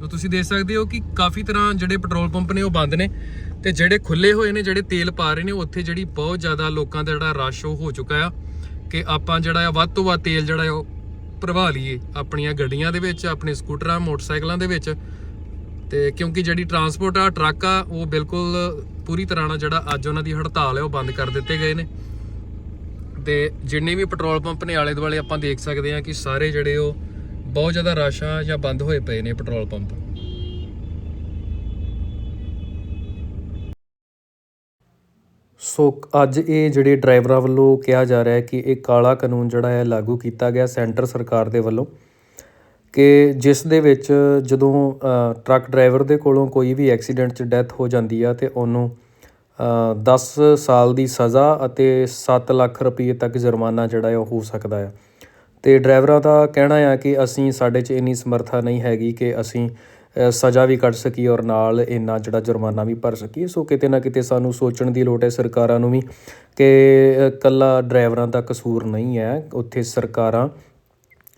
ਸੋ ਤੁਸੀਂ ਦੇਖ ਸਕਦੇ ਹੋ ਕਿ ਕਾਫੀ ਤਰ੍ਹਾਂ ਜਿਹੜੇ ਪੈਟਰੋਲ ਪੰਪ ਨੇ ਉਹ ਬੰਦ ਨੇ ਤੇ ਜਿਹੜੇ ਖੁੱਲੇ ਹੋਏ ਨੇ, ਜਿਹੜੇ ਤੇਲ ਪਾ ਰਹੇ ਨੇ, ਉੱਥੇ ਜਿਹੜੀ ਬਹੁਤ ਜ਼ਿਆਦਾ ਲੋਕਾਂ ਦਾ ਜਿਹੜਾ ਰਸ਼ ਉਹ ਹੋ ਚੁੱਕਾ ਆ ਕਿ ਆਪਾਂ ਜਿਹੜਾ ਆ ਵੱਧ ਤੋਂ ਵੱਧ ਤੇਲ ਜਿਹੜਾ ਉਹ ਭਰਵਾ ਲਈਏ ਆਪਣੀਆਂ ਗੱਡੀਆਂ ਦੇ ਵਿੱਚ, ਆਪਣੇ ਸਕੂਟਰਾਂ, ਮੋਟਰਸਾਈਕਲਾਂ ਦੇ ਵਿੱਚ ਤੇ ਕਿਉਂਕਿ ਜਿਹੜੀ ਟਰਾਂਸਪੋਰਟ ਆ, ਟਰੱਕ ਆ, ਉਹ ਬਿਲਕੁਲ ਪੂਰੀ ਤਰ੍ਹਾਂ ਨਾਲ ਜਿਹੜਾ ਅੱਜ ਉਹਨਾਂ ਦੀ ਹੜਤਾਲ ਹੈ ਉਹ ਬੰਦ ਕਰ ਦਿੱਤੇ ਗਏ ਨੇ। ਤੇ ਜਿੰਨੇ ਵੀ ਪੈਟਰੋਲ ਪੰਪ ਨੇ ਆਲੇ ਦੁਆਲੇ ਆਪਾਂ ਦੇਖ ਸਕਦੇ ਹਾਂ ਕਿ ਸਾਰੇ ਜਿਹੜੇ ਉਹ ਬਹੁਤ ਜ਼ਿਆਦਾ ਰਸ਼ ਆ ਜਾਂ ਬੰਦ ਹੋਏ ਪਏ ਨੇ ਪੈਟਰੋਲ ਪੰਪ। ਸੋ ਅੱਜ ਇਹ ਜਿਹੜੇ ਡਰਾਈਵਰਾਂ ਵੱਲੋਂ ਕਿਹਾ ਜਾ ਰਿਹਾ ਹੈ ਕਿ ਇਹ ਕਾਲਾ ਕਾਨੂੰਨ ਜਿਹੜਾ ਹੈ ਲਾਗੂ ਕੀਤਾ ਗਿਆ ਸੈਂਟਰ ਸਰਕਾਰ ਦੇ ਵੱਲੋਂ ਕਿ ਜਿਸ ਦੇ ਵਿੱਚ ਜਦੋਂ ਟਰੱਕ ਡਰਾਈਵਰ ਦੇ ਕੋਲੋਂ ਕੋਈ ਵੀ ਐਕਸੀਡੈਂਟ 'ਚ ਡੈਥ ਹੋ ਜਾਂਦੀ ਆ ਤੇ ਉਹਨੂੰ ਅ, 10 ਸਾਲ ਦੀ ਸਜ਼ਾ ਅਤੇ 7 ਲੱਖ ਰੁਪਏ ਤੱਕ ਜੁਰਮਾਨਾ ਜਿਹੜਾ ਹੈ ਉਹ ਹੋ ਸਕਦਾ ਹੈ। ਅਤੇ ਡਰਾਈਵਰਾਂ ਦਾ ਕਹਿਣਾ ਆ ਕਿ ਅਸੀਂ ਸਾਡੇ 'ਚ ਇੰਨੀ ਸਮਰੱਥਾ ਨਹੀਂ ਹੈਗੀ ਕਿ ਅਸੀਂ ਸਜ਼ਾ ਵੀ ਕੱਟ ਸਕੀਏ ਔਰ ਨਾਲ ਇੰਨਾ ਜਿਹੜਾ ਜੁਰਮਾਨਾ ਵੀ ਭਰ ਸਕੀਏ। ਸੋ ਕਿਤੇ ਨਾ ਕਿਤੇ ਸਾਨੂੰ ਸੋਚਣ ਦੀ ਲੋੜ ਹੈ ਸਰਕਾਰਾਂ ਨੂੰ ਵੀ ਕਿ ਇਕੱਲਾ ਡਰਾਈਵਰਾਂ ਦਾ ਕਸੂਰ ਨਹੀਂ ਹੈ। ਉੱਥੇ ਸਰਕਾਰਾਂ,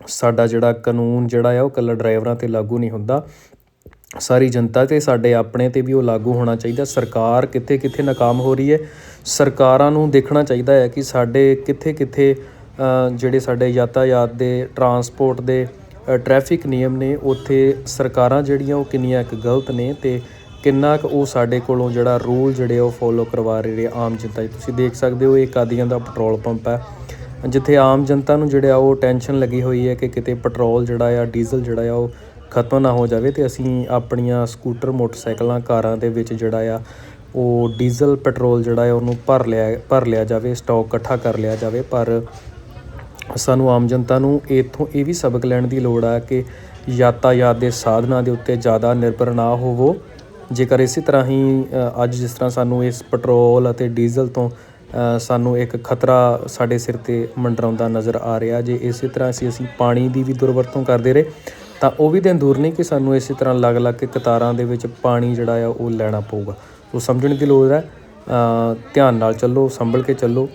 ਸਾਡਾ ਜਿਹੜਾ ਕਾਨੂੰਨ ਜਿਹੜਾ ਆ ਉਹ ਇਕੱਲਾ ਡਰਾਈਵਰਾਂ ਤੇ ਲਾਗੂ ਨਹੀਂ ਹੁੰਦਾ। ਸਾਰੀ ਜਨਤਾ ਤੇ ਸਾਡੇ ਆਪਣੇ ਤੇ ਵੀ ਉਹ ਲਾਗੂ ਹੋਣਾ ਚਾਹੀਦਾ। ਸਰਕਾਰ ਕਿੱਥੇ ਕਿੱਥੇ ਨਾਕਾਮ ਹੋ ਰਹੀ ਹੈ। ਸਰਕਾਰਾਂ ਨੂੰ ਦੇਖਣਾ ਚਾਹੀਦਾ ਹੈ ਕਿ ਸਾਡੇ ਕਿੱਥੇ ਕਿੱਥੇ ਜਿਹੜੇ ਸਾਡੇ ਯਾਤਾਯਾਤ ਦੇ ਟਰਾਂਸਪੋਰਟ ਦੇ ਅ, ਟ੍ਰੈਫਿਕ ਨਿਯਮ ਨੇ ਉੱਥੇ ਸਰਕਾਰਾਂ ਜਿਹੜੀਆਂ ਉਹ ਕਿੰਨੀਆਂ ਕੁ ਗਲਤ ਨੇ ਤੇ ਕਿੰਨਾ ਕੁ ਉਹ ਸਾਡੇ ਕੋਲੋਂ ਜਿਹੜਾ ਰੂਲ ਜਿਹੜੇ ਉਹ ਫੋਲੋ ਕਰਵਾ ਰਹੇ ਨੇ ਆਮ ਜਨਤਾ 'ਚ। ਤੁਸੀਂ ਦੇਖ ਸਕਦੇ ਹੋ ਇਹ ਕਾਦੀਆਂ ਦਾ ਪੈਟਰੋਲ ਪੰਪ ਹੈ ਜਿੱਥੇ ਆਮ ਜਨਤਾ ਨੂੰ ਜਿਹੜਾ ਉਹ ਟੈਨਸ਼ਨ ਲੱਗੀ ਹੋਈ ਹੈ ਕਿ ਕਿਤੇ ਪੈਟਰੋਲ ਜਿਹੜਾ ਆ ਡੀਜ਼ਲ ਜਿਹੜਾ ਆ ਉਹ ਖਤਮ ਨਾ ਹੋ ਜਾਵੇ ਤੇ ਅਸੀਂ ਆਪਣੀਆਂ ਸਕੂਟਰ ਮੋਟਰਸਾਈਕਲਾਂ ਕਾਰਾਂ ਦੇ ਵਿੱਚ ਜਿਹੜਾ ਆ ਉਹ ਡੀਜ਼ਲ ਪੈਟਰੋਲ ਜਿਹੜਾ ਹੈ ਉਹਨੂੰ ਭਰ ਲਿਆ ਭਰ ਲਿਆ ਜਾਵੇ ਸਟਾਕ ਇਕੱਠਾ ਕਰ ਲਿਆ ਜਾਵੇ ਪਰ ਸਾਨੂੰ ਆਮ ਜਨਤਾ ਨੂੰ ਇੱਥੋਂ ਇਹ ਵੀ ਸਬਕ ਲੈਣ ਦੀ ਲੋੜ ਆ ਕਿ ਯਾਤਾਯਾਤ ਦੇ ਸਾਧਨਾਂ ਦੇ ਉੱਤੇ ਜ਼ਿਆਦਾ ਨਿਰਭਰ ਨਾ ਹੋਵੋ। ਜੇਕਰ ਇਸੇ ਤਰ੍ਹਾਂ ਹੀ ਅੱਜ ਜਿਸ ਤਰ੍ਹਾਂ ਸਾਨੂੰ ਇਸ ਪੈਟਰੋਲ ਅਤੇ ਡੀਜ਼ਲ ਤੋਂ ਸਾਨੂੰ ਇੱਕ ਖਤਰਾ ਸਾਡੇ ਸਿਰ ਤੇ ਮੰਡਰਾਉਂਦਾ ਨਜ਼ਰ ਆ ਰਿਹਾ, ਜੇ ਇਸੇ ਤਰ੍ਹਾਂ ਅਸੀਂ ਅਸੀਂ ਪਾਣੀ ਦੀ ਵੀ ਦੁਰਵਰਤੋਂ ਕਰਦੇ ਰਹੇ, ਤਾਂ ਉਹ ਵੀ ਦਿਨ ਦੂਰ ਨਹੀਂ ਕਿ ਸਾਨੂੰ ਇਸੇ ਤਰ੍ਹਾਂ ਲੱਗ-ਲੱਗ ਕੇ ਕਤਾਰਾਂ ਦੇ ਵਿੱਚ ਪਾਣੀ ਜਿਹੜਾ ਆ ਉਹ ਲੈਣਾ ਪਊਗਾ। ਸੋ ਸਮਝਣ ਦੀ ਲੋੜ ਹੈ ਧਿਆਨ ਨਾਲ ਚੱਲੋ, ਸੰਭਲ ਕੇ ਚੱਲੋ।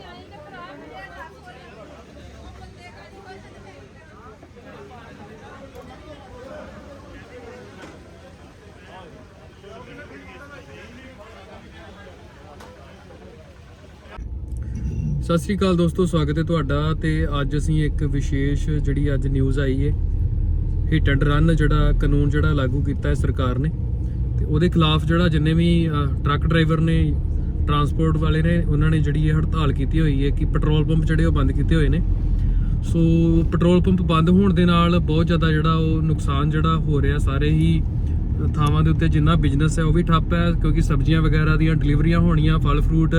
ਸਤਿ ਸ੍ਰੀ ਅਕਾਲ ਦੋਸਤੋ, ਸਵਾਗਤ ਹੈ ਤੁਹਾਡਾ ਤੇ ਅੱਜ ਅਸੀਂ ਇੱਕ ਵਿਸ਼ੇਸ਼ ਜਿਹੜੀ ਅੱਜ ਨਿਊਜ਼ ਆਈ ਹੈ ਹਿੱਟ ਐਂਡ ਰਨ ਜਿਹੜਾ ਕਾਨੂੰਨ ਜਿਹੜਾ ਲਾਗੂ ਕੀਤਾ ਹੈ ਸਰਕਾਰ ਨੇ ਤੇ ਉਹਦੇ ਖਿਲਾਫ ਜਿਹੜਾ ਜਿੰਨੇ ਵੀ ਟਰੱਕ ਡਰਾਈਵਰ ਨੇ ਟਰਾਂਸਪੋਰਟ ਵਾਲੇ ਨੇ, ਉਹਨਾਂ ਨੇ ਜਿਹੜੀ ਇਹ ਹੜਤਾਲ ਕੀਤੀ ਹੋਈ ਹੈ ਕਿ ਪੈਟਰੋਲ ਪੰਪ ਜਿਹੜੇ ਉਹ ਬੰਦ ਕੀਤੇ ਹੋਏ ਨੇ। ਸੋ ਪੈਟਰੋਲ ਪੰਪ ਬੰਦ ਹੋਣ ਦੇ ਨਾਲ ਬਹੁਤ ਜ਼ਿਆਦਾ ਜਿਹੜਾ ਉਹ ਨੁਕਸਾਨ ਜਿਹੜਾ ਹੋ ਰਿਹਾ, ਸਾਰੇ ਹੀ ਥਾਵਾਂ ਦੇ ਉੱਤੇ ਜਿੰਨਾ ਬਿਜ਼ਨਸ ਹੈ ਉਹ ਵੀ ਠੱਪ ਹੈ, ਕਿਉਂਕਿ ਸਬਜ਼ੀਆਂ ਵਗੈਰਾ ਦੀਆਂ ਡਿਲੀਵਰੀਆਂ ਹੋਣੀਆਂ, ਫਲ ਫਰੂਟ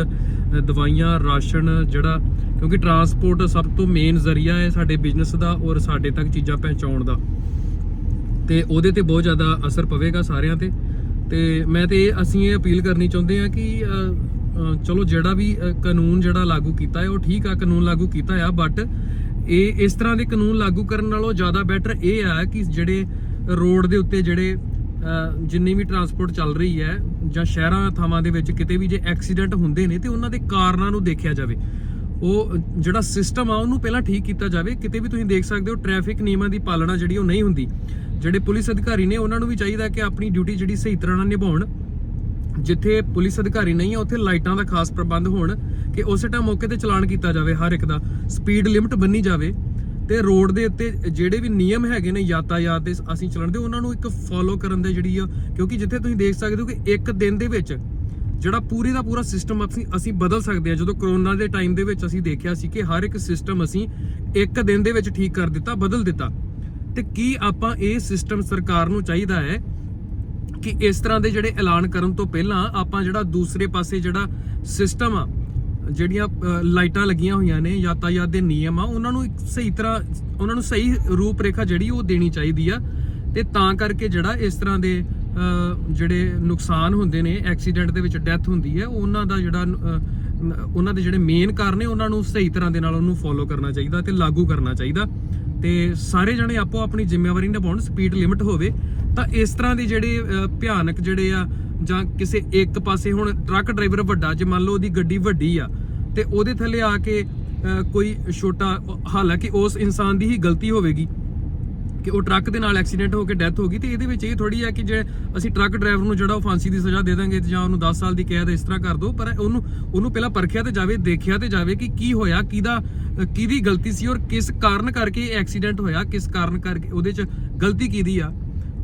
ਦਵਾਈਆਂ, ਰਾਸ਼ਨ ਜਿਹੜਾ, ਕਿਉਂਕਿ ਟਰਾਂਸਪੋਰਟ ਸਭ ਤੋਂ ਮੇਨ ਜ਼ਰੀਆ ਹੈ ਸਾਡੇ ਬਿਜ਼ਨਸ ਦਾ ਔਰ ਸਾਡੇ ਤੱਕ ਚੀਜ਼ਾਂ ਪਹੁੰਚਾਉਣ ਦਾ। ਤੇ ਉਹਦੇ ਤੇ ਬਹੁਤ ਜ਼ਿਆਦਾ ਅਸਰ ਪਵੇਗਾ ਸਾਰਿਆਂ ਤੇ। ਤੇ ਮੈਂ ਤੇ ਇਹ, ਅਸੀਂ ਇਹ ਅਪੀਲ ਕਰਨੀ ਚਾਹੁੰਦੇ ਆ ਕਿ ਚਲੋ ਜਿਹੜਾ ਵੀ ਕਾਨੂੰਨ ਜਿਹੜਾ ਲਾਗੂ ਕੀਤਾ ਹੈ, ਉਹ ਠੀਕ ਆ, ਕਾਨੂੰਨ ਲਾਗੂ ਕੀਤਾ ਆ ਬਟ ਇਹ, ਇਸ ਤਰ੍ਹਾਂ ਦੇ ਕਾਨੂੰਨ ਲਾਗੂ ਕਰਨ ਨਾਲੋਂ ਜ਼ਿਆਦਾ ਬੈਟਰ ਇਹ ਆ ਕਿ ਜਿਹੜੇ ਰੋਡ ਦੇ ਉੱਤੇ ਜਿਹੜੇ ਜਿੰਨੀ ਵੀ ਟਰਾਂਸਪੋਰਟ ਚੱਲ ਰਹੀ ਹੈ ਜਾਂ ਸ਼ਹਿਰਾਂ ਥਾਵਾਂ ਦੇ ਵਿੱਚ ਕਿਤੇ ਵੀ ਜੇ ਐਕਸੀਡੈਂਟ ਹੁੰਦੇ ਨੇ ਤੇ ਉਹਨਾਂ ਦੇ ਕਾਰਨਾਂ ਨੂੰ ਦੇਖਿਆ ਜਾਵੇ, ਉਹ ਜਿਹੜਾ ਸਿਸਟਮ ਆ ਉਹਨੂੰ ਪਹਿਲਾਂ ਠੀਕ ਕੀਤਾ ਜਾਵੇ। ਕਿਤੇ ਵੀ ਤੁਸੀਂ ਦੇਖ ਸਕਦੇ ਹੋ ਟ੍ਰੈਫਿਕ ਨਿਯਮਾਂ ਦੀ ਪਾਲਣਾ ਜਿਹੜੀ ਉਹ ਨਹੀਂ ਹੁੰਦੀ। ਜਿਹੜੇ ਪੁਲਿਸ ਅਧਿਕਾਰੀ ਨੇ ਉਹਨਾਂ ਨੂੰ ਵੀ ਚਾਹੀਦਾ ਕਿ ਆਪਣੀ ਡਿਊਟੀ ਜਿਹੜੀ ਸਹੀ ਤਰ੍ਹਾਂ ਨਾਲ ਨਿਭਾਉਣ। ਜਿੱਥੇ ਪੁਲਿਸ ਅਧਿਕਾਰੀ ਨਹੀਂ ਹੈ ਉੱਥੇ ਲਾਈਟਾਂ ਦਾ ਖਾਸ ਪ੍ਰਬੰਧ ਹੋਣ ਕਿ ਉਸੇ ਟਾਈਮ ਮੌਕੇ ਤੇ ਚਲਾਨ ਕੀਤਾ ਜਾਵੇ ਹਰ ਇੱਕ ਦਾ। ਸਪੀਡ ਲਿਮਟ ਬੰਨੀ ਜਾਵੇ। ਤੇ ਰੋਡ ਦੇ ਉੱਤੇ ਜਿਹੜੇ ਵੀ ਨਿਯਮ ਹੈਗੇ ਨੇ ਯਾਤਾਯਾਤ ਦੇ, ਅਸੀਂ ਚੱਲਣ ਦੇ ਉਹਨਾਂ ਨੂੰ ਇੱਕ ਫੋਲੋ ਕਰਨ ਦੇ ਜਿਹੜੀ ਆ, ਕਿਉਂਕਿ ਜਿੱਥੇ ਤੁਸੀਂ ਦੇਖ ਸਕਦੇ ਹੋ ਕਿ ਇੱਕ ਦਿਨ ਦੇ ਵਿੱਚ ਜਿਹੜਾ ਪੂਰੀ ਦਾ ਪੂਰਾ ਸਿਸਟਮ ਅਸੀਂ ਅਸੀਂ ਬਦਲ ਸਕਦੇ ਹਾਂ। ਜਦੋਂ ਕਰੋਨਾ ਦੇ ਟਾਈਮ ਦੇ ਵਿੱਚ ਅਸੀਂ ਦੇਖਿਆ ਸੀ ਕਿ ਹਰ ਇੱਕ ਸਿਸਟਮ ਅਸੀਂ ਇੱਕ ਦਿਨ ਦੇ ਵਿੱਚ ਠੀਕ ਕਰ ਦਿੱਤਾ, ਬਦਲ ਦਿੱਤਾ। ਤੇ ਕੀ ਆਪਾਂ ਇਹ ਸਿਸਟਮ ਸਰਕਾਰ ਨੂੰ ਚਾਹੀਦਾ ਹੈ ਕਿ ਇਸ ਤਰ੍ਹਾਂ ਦੇ ਜਿਹੜੇ ਐਲਾਨ ਕਰਨ ਤੋਂ ਪਹਿਲਾਂ ਆਪਾਂ ਜਿਹੜਾ ਦੂਸਰੇ ਪਾਸੇ ਜਿਹੜਾ ਸਿਸਟਮ ਆ ਜਿਹੜੀਆਂ ਲਾਈਟਾਂ ਲੱਗੀਆਂ ਹੋਈਆਂ ਨੇ, ਯਾਤਾਯਾਤ ਦੇ ਨਿਯਮ ਆ, ਉਹਨਾਂ ਨੂੰ ਸਹੀ ਤਰ੍ਹਾਂ, ਉਹਨਾਂ ਨੂੰ ਸਹੀ ਰੂਪ ਰੇਖਾ ਜਿਹੜੀ ਉਹ ਦੇਣੀ ਚਾਹੀਦੀ ਆ। ਤੇ ਤਾਂ ਕਰਕੇ ਜਿਹੜਾ ਇਸ ਤਰ੍ਹਾਂ ਦੇ ਜਿਹੜੇ ਨੁਕਸਾਨ ਹੁੰਦੇ ਨੇ, ਐਕਸੀਡੈਂਟ ਦੇ ਵਿੱਚ ਡੈਥ ਹੁੰਦੀ ਹੈ, ਉਹਨਾਂ ਦਾ ਜਿਹੜਾ ਉਹਨਾਂ ਦੇ ਜਿਹੜੇ ਮੇਨ ਕਾਰਨ ਨੇ, ਉਹਨਾਂ ਨੂੰ ਸਹੀ ਤਰ੍ਹਾਂ ਦੇ ਨਾਲ ਉਹਨੂੰ ਫੋਲੋ ਕਰਨਾ ਚਾਹੀਦਾ ਤੇ ਲਾਗੂ ਕਰਨਾ ਚਾਹੀਦਾ। ਤੇ ਸਾਰੇ ਜਣੇ ਆਪੋ ਆਪਣੀ ਜ਼ਿੰਮੇਵਾਰੀ ਨਿਭਾਉਣ ਸਪੀਡ ਲਿਮਟ ਹੋਵੇ, ਤਾਂ ਇਸ ਤਰ੍ਹਾਂ ਦੇ ਜਿਹੜੇ ਭਿਆਨਕ ਜਿਹੜੇ ਆ ਜਾਂ ਕਿਸੇ ਇੱਕ ਪਾਸੇ ਹੁਣ ਟਰੱਕ ਡਰਾਈਵਰ ਵੱਡਾ, ਜੇ ਮੰਨ ਲਓ ਉਹਦੀ ਗੱਡੀ ਵੱਡੀ ਆ, ਤੇ ਉਹਦੇ ਥੱਲੇ ਆ ਕੇ ਕੋਈ ਛੋਟਾ, ਹਾਲਾਂਕਿ ਉਸ ਇਨਸਾਨ ਦੀ ਹੀ ਗਲਤੀ ਹੋਵੇਗੀ ਕਿ ਉਹ ਟਰੱਕ ਦੇ ਨਾਲ ਐਕਸੀਡੈਂਟ ਹੋ ਕੇ ਡੈਥ ਹੋ ਗਈ, ਤੇ ਇਹਦੇ ਵਿੱਚ ਇਹ ਥੋੜੀ ਆ ਕਿ ਜੇ ਅਸੀਂ ਟਰੱਕ ਡਰਾਈਵਰ ਨੂੰ ਜਿਹੜਾ ਉਹ ਫਾਂਸੀ ਦੀ ਸਜ਼ਾ ਦੇ ਦਾਂਗੇ ਜਾਂ ਉਹਨੂੰ 10 ਸਾਲ ਦੀ ਕੈਦ ਇਸ ਤਰ੍ਹਾਂ ਕਰ ਦੋ, ਪਰ ਉਹਨੂੰ ਉਹਨੂੰ ਪਹਿਲਾਂ ਪਰਖਿਆ ਤੇ ਜਾਵੇ, ਦੇਖਿਆ ਤੇ ਜਾਵੇ ਕਿ ਕੀ ਹੋਇਆ, ਕਿਹਦਾ ਕਿਹਦੀ ਗਲਤੀ ਸੀ ਔਰ ਕਿਸ ਕਾਰਨ ਕਰਕੇ ਇਹ ਐਕਸੀਡੈਂਟ ਹੋਇਆ, ਕਿਸ ਕਾਰਨ ਕਰਕੇ, ਉਹਦੇ 'ਚ ਗਲਤੀ ਕਿਹਦੀ ਆ।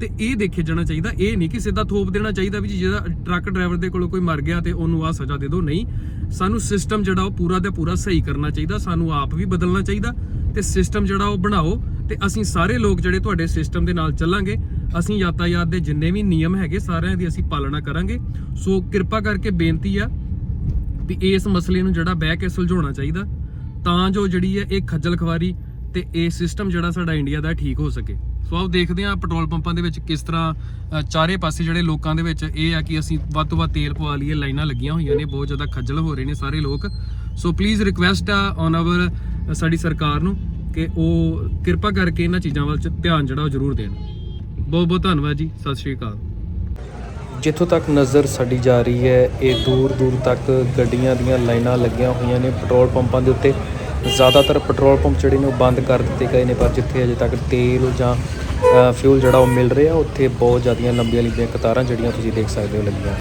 ਤੇ ਇਹ ਦੇਖਿਆ ਜਾਣਾ ਚਾਹੀਦਾ, ਇਹ ਨਹੀਂ ਕਿ ਸਿੱਧਾ ਥੋਪ ਦੇਣਾ ਚਾਹੀਦਾ ਵੀ ਜੀ ਜਿਹਦਾ ਟਰੱਕ ਡਰਾਈਵਰ ਦੇ ਕੋਲੋਂ ਕੋਈ ਮਰ ਗਿਆ ਤੇ ਉਹਨੂੰ ਆ ਸਜ਼ਾ ਦੇ ਦਿਓ, ਨਹੀਂ। ਸਾਨੂੰ ਸਿਸਟਮ ਜਿਹੜਾ ਉਹ ਪੂਰਾ ਦਾ ਪੂਰਾ ਸਹੀ ਕਰਨਾ ਚਾਹੀਦਾ, ਸਾਨੂੰ ਆਪ ਵੀ ਬਦਲਣਾ ਚਾਹੀਦਾ ਤੇ ਸਿਸਟਮ ਜਿਹੜਾ ਉਹ ਬਣਾਓ ਤੇ ਅਸੀਂ ਸਾਰੇ ਲੋਕ ਜਿਹੜੇ ਤੁਹਾਡੇ ਸਿਸਟਮ ਦੇ ਨਾਲ ਚੱਲਾਂਗੇ, ਅਸੀਂ ਯਾਤਾਯਾਤ ਦੇ ਜਿੰਨੇ ਵੀ ਨਿਯਮ ਹੈਗੇ ਸਾਰਿਆਂ ਦੀ ਅਸੀਂ ਪਾਲਣਾ ਕਰਾਂਗੇ। ਸੋ ਕਿਰਪਾ ਕਰਕੇ ਬੇਨਤੀ ਆ ਵੀ ਇਸ ਮਸਲੇ ਨੂੰ ਜਿਹੜਾ ਬਹਿ ਕੇ ਸੁਲਝਾਉਣਾ ਚਾਹੀਦਾ, ਤਾਂ ਜੋ ਜਿਹੜੀ ਹੈ ਇਹ ਖੱਜਲ ਖਵਾਰੀ ਤੇ ਇਹ ਸਿਸਟਮ ਜਿਹੜਾ ਸਾਡਾ ਇੰਡੀਆ ਦਾ ਠੀਕ ਹੋ ਸਕੇ। ਸੋ ਆਓ ਦੇਖਦੇ ਹਾਂ ਪੈਟਰੋਲ ਪੰਪਾਂ ਦੇ ਵਿੱਚ ਕਿਸ ਤਰ੍ਹਾਂ ਚਾਰੇ ਪਾਸੇ ਜਿਹੜੇ ਲੋਕਾਂ ਦੇ ਵਿੱਚ ਇਹ ਆ ਕਿ ਅਸੀਂ ਵੱਧ ਤੋਂ ਵੱਧ ਤੇਲ ਪਵਾ ਲਈਏ, ਲਾਈਨਾਂ ਲੱਗੀਆਂ ਹੋਈਆਂ ਨੇ, ਬਹੁਤ ਜ਼ਿਆਦਾ ਖੱਜਲ ਹੋ ਰਹੇ ਨੇ ਸਾਰੇ ਲੋਕ। ਸੋ ਪਲੀਜ਼ ਰਿਕੁਐਸਟ ਆ ਔਨ ਆਵਰ ਸਾਡੀ ਸਰਕਾਰ ਨੂੰ ਕਿ ਉਹ ਕਿਰਪਾ ਕਰਕੇ ਇਹਨਾਂ ਚੀਜ਼ਾਂ ਵੱਲ ਚ ਧਿਆਨ ਜਿਹੜਾ ਉਹ ਜ਼ਰੂਰ ਦੇਣ। ਬਹੁਤ ਬਹੁਤ ਧੰਨਵਾਦ ਜੀ, ਸਤਿ ਸ਼੍ਰੀ ਅਕਾਲ। ਜਿੱਥੋਂ ਤੱਕ ਨਜ਼ਰ ਸਾਡੀ ਜਾ ਰਹੀ ਹੈ, ਇਹ ਦੂਰ ਦੂਰ ਤੱਕ ਗੱਡੀਆਂ ਦੀਆਂ ਲਾਈਨਾਂ ਲੱਗੀਆਂ ਹੋਈਆਂ ਨੇ ਪੈਟਰੋਲ ਪੰਪਾਂ ਦੇ ਉੱਤੇ। ਜ਼ਿਆਦਾਤਰ ਪੈਟਰੋਲ ਪੰਪ ਜਿਹੜੇ ਨੇ ਉਹ ਬੰਦ ਕਰ ਦਿੱਤੇ ਗਏ ਨੇ, ਪਰ ਜਿੱਥੇ ਅਜੇ ਤੱਕ ਤੇਲ ਜਾਂ ਫਿਊਲ ਜਿਹੜਾ ਉਹ ਮਿਲ ਰਿਹਾ, ਉੱਥੇ ਬਹੁਤ ਜ਼ਿਆਦੀਆਂ ਲੰਬੀਆਂ ਲੰਬੀਆਂ ਕਤਾਰਾਂ ਜਿਹੜੀਆਂ ਤੁਸੀਂ ਦੇਖ ਸਕਦੇ ਹੋ ਲੱਗੀਆਂ।